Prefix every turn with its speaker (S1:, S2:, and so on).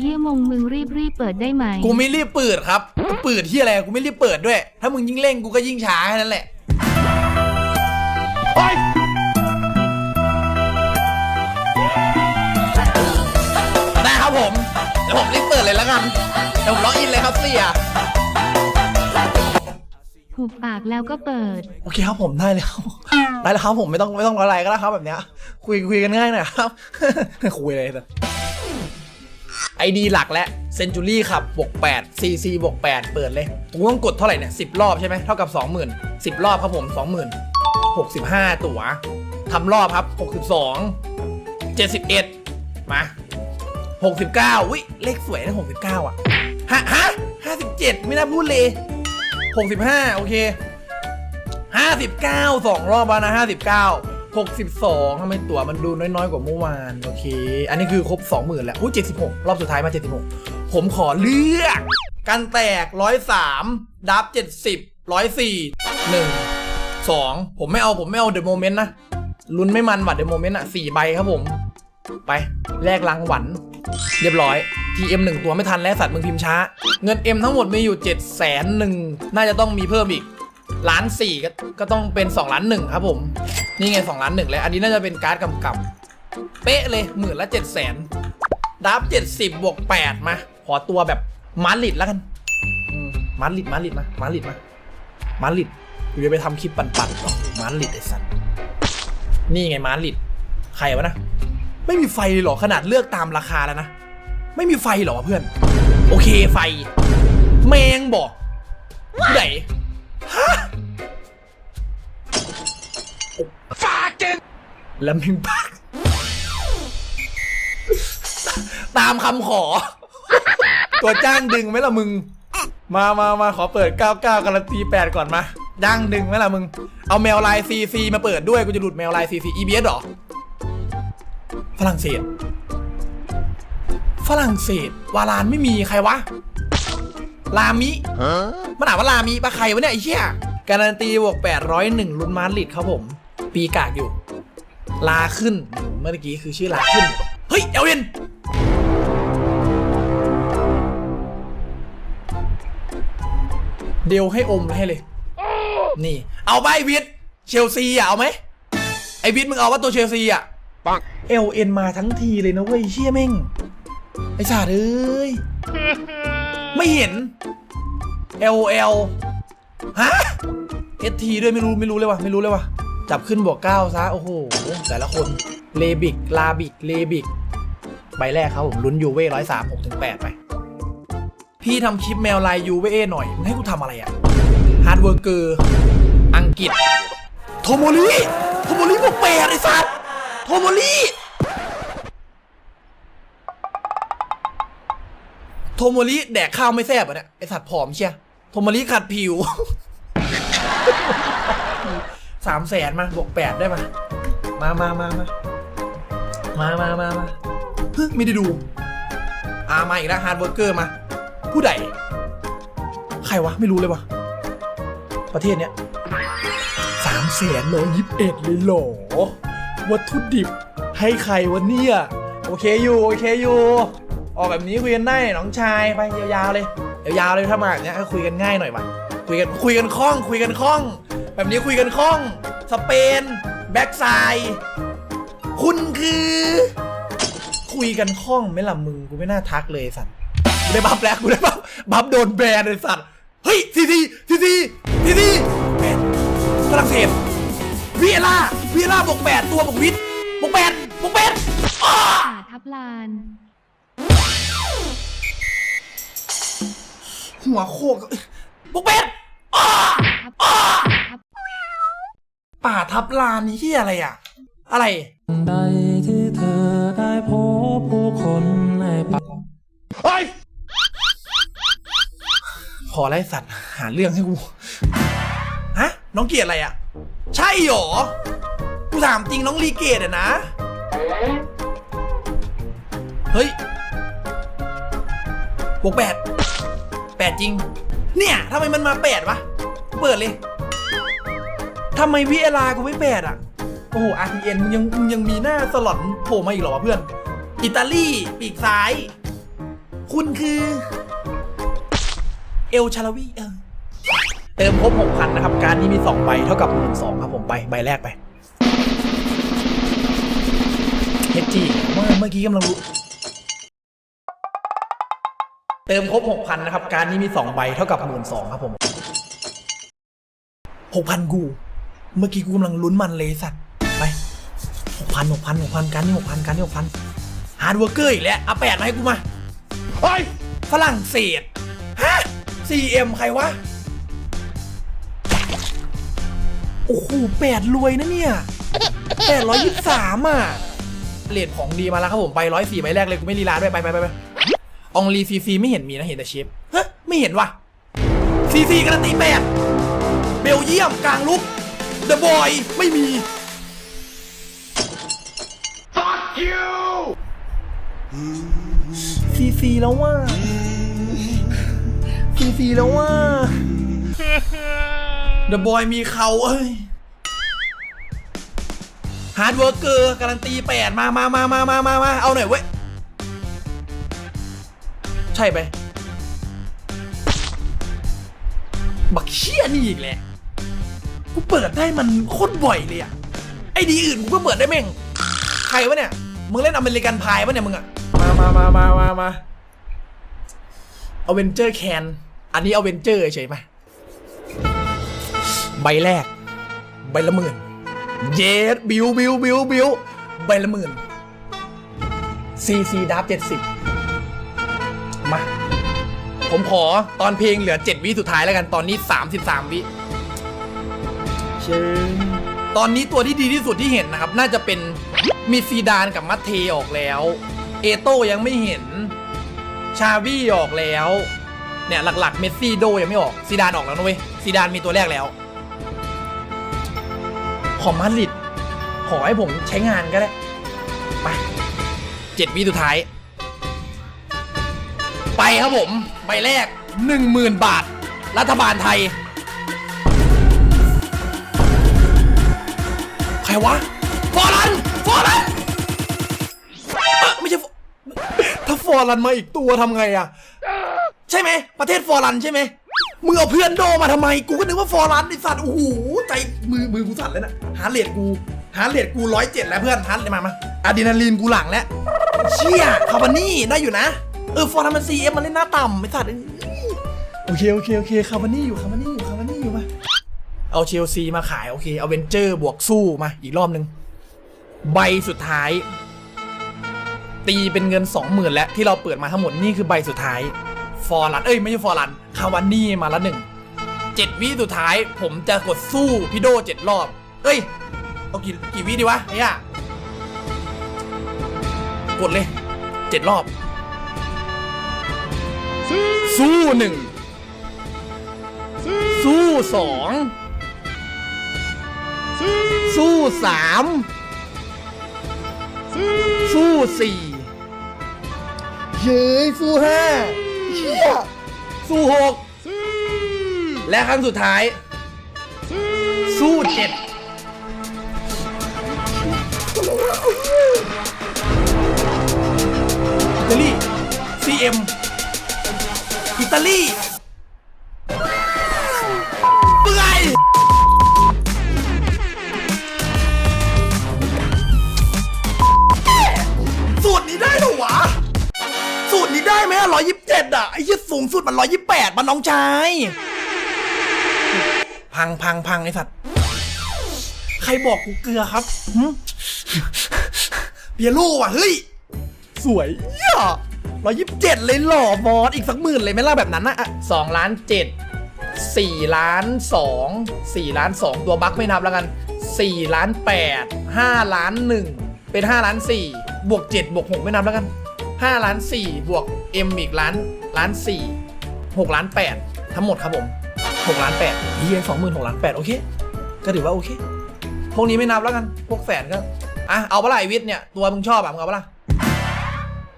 S1: เยี่ยมงมึงรีบรีบเปิดได้ไหม
S2: กูไม่รีบเปิดครับกูเปิดที่อะไรกูไม่รีบเปิดด้วย ถ้ามึงยิ่งเร่งกูก็ยิ่งช้าแค่นั้นแหละโอ๊ยได้ครับผมเดี๋ยวผมรีบเปิดเลยแล้วกันเดี๋ยวผมล็อกอินเลยครับเสีย
S1: หุบปากแล้วก็เปิด
S2: โอเคครับผมได้แล้ว ได้แล้วครับผมไม่ต้องไม่ต้องอะไรก็ได้ครับแบบเนี้ยคุยคุยกันง่ายหน่อยครับ คุยอะไรแต่ ไอดีหลักและเซนจูรี่ขับบวก8 CC บวก8เปิดเลยกูต้องกดเท่าไหร่เนี่ย10 รอบใช่ไหมเท่ากับ 20,000 10 รอบครับผม 20,000 65 ตั๋วทำรอบครับ 62 71 มา 69อุ้ยเลขสวยนะ69 อะฮะฮะ57 ไม่น่าพูดเลย 65 โอเค 59สองรอบแล้วนะ 59 62ทำไมตั๋วมันดูน้อยๆ กว่าเมื่อวาน โอเค อันนี้คือครบ 20,000 แล้วอุ้76 รอบสุดท้ายมา 76 ผมขอเลือก กันแตก 103 ดับ 70 104 1 2 ผมไม่เอาผมไม่เอาเดอะโมเมนต์นะ ลุ้นไม่มันว่ะเดอะโมเมนต์อะ4ใบครับผม ไป แลกรางหวันเรียบร้อย TM 1 ตัวไม่ทันแล้วสัตว์มึงพิมพ์ช้า เงิน M ทั้งหมดมีอยู่ 7 0 0 0 0หนึ่งน่าจะต้องมีเพิ่มอีก ล้านสี่ก็ก็ต้องเป็น2ล้านหนึ่งครับผม นี่ไง2ล้านหนึ่งแล้ว อันนี้น่าจะเป็นการ์ดกำกับเป๊ะเลยหมื่นละ7 0 0 0 0 0ดับ70บวก8มา ขอตัวแบบมาริดแล้วกันมาริดมาริดมามาริดมามาริดกูจะไปทำคลิปปั่นๆต่อมาริดไอ้สัตว์นี่ไงมาริดใครวะนะ ไม่มีไฟเลยหรอขนาดเลือกตามราคาแล้วนะ ไม่มีไฟหรอเพื่อน โอเคไฟ แมงบอกผู้ใดฮะ แล้วแมงปักตามคำขอ ตัวจ้างดึงไหมล่ะมึง มามามาขอเปิด 99 การันตี 8 ก่อนมาจ้างดึงไหมล่ะมึง เอาแมวลายซีซีมาเปิดด้วย กูจะหลุดแมวลายซีซี EBS หรอ ฝรั่งเศส ฝรั่งเศส วาลานไม่มีใครวะ ลามิมันอ่านว่าลามิปะใครวะเนี่ยไอ้เหี้ยการันตีบวก801ลุนมาดริดครับผม ปีกากอยู่ ลาขึ้น เมื่อกี้คือชื่อลาขึ้น เฮ้ย เอลเวนเดียวให้อมให้เลย นี่ เอาไปไอ้วิทเชลซีอะ เอาไหม ไอวิทมึงเอาว่าตัวเชลซีอะเอลเอ็นมาทั้งทีเลยนะเว้ยเชี่ยแม่ง ไอ้สาดเอ้ย ไม่เห็น L L ฮะ S T ด้วยไม่รู้ไม่รู้เลยว่ะ ไม่รู้เลยว่ะ จับขึ้นบวกเก้าซะ โอ้โห แต่ละคนเลบิก ลาบิก เลบิก ใบแรกครับผมลุ้นยูเว่ร้อยสามหกถึงแปดไป พี่ทำคลิปแมวลายยูเว่หน่อยมึงให้กูทำอะไรอะฮาร์ดเวิร์กเกอร์อังกฤษ โทโมริโทโมริบวกแปดไอ้สัสโทโมริโทโมริแดกข้าวไม่แซ่บอะเนี่ยไอสัตว์ผอมเชียโทโมริขัดผิว สามแสนมาบวกแปดได้ปะมามามามามามามามาเฮ้ยไม่ได้ดูอามาอีกแล้วฮาร์ดเวิร์กเกอร์มา ผู้ใดใครวะ ไม่รู้เลยวะประเทศเนี้ยสามแสนร้อยยิบเอ็ดเลยเหรอวัตถุดิบให้ใครวะเนี่ยโอเคอยู่โอเคอยู่ออกแบบนี้คุยกันได้น้องชายไปยาวๆเลยยาวๆเลยถ้ามาแบบเนี้ยให้คุยกันง่ายหน่อยวะคุยกันคุยกันคล่อง คุยกันคล่อง แบบนี้คุยกันคล่อง สเปน แบ็กไซด์คุณคือ คุยกันคล่องไหม่ล่ะมึง กูไม่น่าทักเลยไอ้สัตว์กูได้บัฟแล้วกูได้บัฟบัฟโดนแบนเลยสัตว์ เฮ้ยซีซีซีซีซีซีแบนฝรั่งเศสวีเอล่าวีเอล่าบวกแปดตัวบวกวิทย์บวกแปดบวกแปดอ้า
S1: ป่าทับลาน
S2: หัวโคกบวกแปดอ้า
S1: ทับทับ
S2: ป่าทับลานนี่ที่อะไรอะ อะไร
S3: ใดที่เธอได้พบผู้คนในป่า
S2: เฮ้ยพอไล่สัตว์หาเรื่องให้กู ฮะ น้องเกียรติอะไรอะ ใช่หรอ กูถามจริงน้องลีเกตอะนะ เฮ้ยบวกแปดแปดจริง เนี่ยทำไมมันมาแปดวะ เปิดเลย ทำไมวิเอลากูไม่แปดอะ โอ้โห RTN มึงยังมึงยังมีหน้าสลอนโผล่มาอีกเหรอวะเพื่อน อิตาลีปีกซ้าย คุณคือ เอลชาลวีเออเติมครบ6,000 นะครับ การนี้มี 2 ใบ เท่ากับ 1 2ครับผมไป ใบแรกไปเฮจีเมื่อเมื่อกี้กำลังรู้เติมครบ6,000 นะครับ การนี้มี 2 ใบ เท่ากับ 1 2 0 0ครับผม 6,000 กู เมื่อกี้กูกำลังลุ้นมันเลยสัตว์ไป6,000 6,000 6,000การนี้6,000การนี้6,000ฮาร์ดเวิร์กเกอร์อีกแล้วเอาแปดมาให้กูมาเฮ้ยฝรั่งเศสฮะ CM ใครวะ โอ้โหแปดรวยนะเนี่ยแปดร้อยยี่สิบสามอะเลทของดีมาแล้วครับผมไปร้อยสี่ใบแรกเลยกูไม่ลีลาด้วยไปไปไปไปอองลีซีซีไม่เห็นมีนะเห็นแต่เชฟฮะไม่เห็นว่ะซีซีการันตีแปดเบลเยียมกลางลุก เดอะบอยไม่มีซีซีแล้วว่าซีซีแล้วว่าเดอะบอยมีเขาเอ้ยฮาร์ดเวิร์กเกอร์การันตีแปดมามามามามามามาเอาหน่อยเว้ย ใช่ไป บักเชี่ยนี่อีกแหละ กูเปิดได้มันโคตรบ่อยเลยอะไอดีอื่นกูก็เปิดได้แม่ง ใครวะเนี่ย มึงเล่นอเมริกันพายปะเนี่ยมึงอะมามามามามามาเอาเวนเจอร์แคนอันนี้เอาเวนเจอร์เฉยไหมใบแรก ใบละหมื่น เยสบิวบิวบิวบิวใบละหมื่นซีซีดับเจ็ดสิบมา ผมขอตอนเพลงเหลือ 7 วิสุดท้ายแล้วกันตอนนี้ 33 วิ เชิญตอนนี้ตัวที่ดีที่สุดที่เห็นนะครับ น่าจะเป็นมีซีดานกับมัตเทออกแล้ว เอโต้ยังไม่เห็น ชาวี่ออกแล้ว เนี่ยหลักๆ เมสซี่โดยังไม่ออกซีดานออกแล้วนะเว้ยซีดานมีตัวแรกแล้ว ขอมาดริดขอให้ผมใช้งานก็ได้ ไปเจ็ดวิสุดท้าย ไปครับผม ใบแรก 10,000 บาท รัฐบาลไทย วะฟอรันฟอรันไม่ใช่ถ้าฟอรันมาอีกตัวทำไงอะใช่ไหมประเทศฟอรันใช่ไหมมึงเอาเพื่อนโดมาทำไมกูก็นึกว่าฟอรันไอสัตว์โอ้โหใจมือมือกูสั่นเลยนะหาเลดกูหาเลดกูร้อยเจ็ดแล้วเพื่อนหาเลดมามาอะดรีนาลีนกูหลังแล้ว เชี่ยคาร์บานี่ได้อยู่นะ เออ ฟอร์มันซีเอ็มมันเล่นหน้าต่ำไอ้สัตว์โอเค โอเค โอเค คาร์บานี่อยู่ คาบานี่อยู่คาบานี่ เอาเชลซีมาขายโอเคเอาเวนเจอร์บวกสู้มาอีกรอบนึง ใบสุดท้าย ตีเป็นเงิน 20,000 แล้วที่เราเปิดมาทั้งหมดนี่คือใบสุดท้าย ฟอร์ลันเอ้ยไม่ใช่ฟอร์ลันคาวานี่มาละหนึ่งเจ็ดวิสุดท้าย ผมจะกดสู้พี่โดเจ็ดรอบ เอ้ยเอากี่กี่วิดีวะไอ้ย่ากดเลยเจ็ดรอบ สู้หนึ่งสู้สอง สู้สามสู้สี่เย้ยสู้ห้าเชี่ยสู้หกและครั้งสุดท้าย สู้เจ็ดอิตาลี CM อิตาลี ร้อยยี่สิบเจ็ดอะไอ้ยี่สูงสุดมันร้อยยี่สิบแปดมันน้องชาย พังพังพังไอ้สัตว์ ใครบอกกูเกลือครับหึเปียโร่ว่ะเฮ้ย สวยเหี้ยร้อยยี่สิบเจ็ดเลยหล่อบอสอีกสักหมื่นเลยไหมล่ะแบบนั้นนะสองล้านเจ็ดสี่ล้านสองสี่ล้านสองตัวบั๊กไม่นับแล้วกันสี่ล้านแปดห้าล้านหนึ่งเป็นห้าล้านสี่บวกเจ็ดบวกหกไม่นับแล้วกัน ห้าล้านสี่บวกเอ็มอีกล้านล้านสี่หกล้านแปดทั้งหมดครับผมหกล้านแปดเฮียสองหมื่นหกล้านแปดโอเค ก็ถือว่าโอเค พวกนี้ไม่นับแล้วกัน พวกแสนก็ อะ เอาปะล่ะไอวิทย์เนี่ย ตัวมึงชอบอะมึงเอาปะล่ะ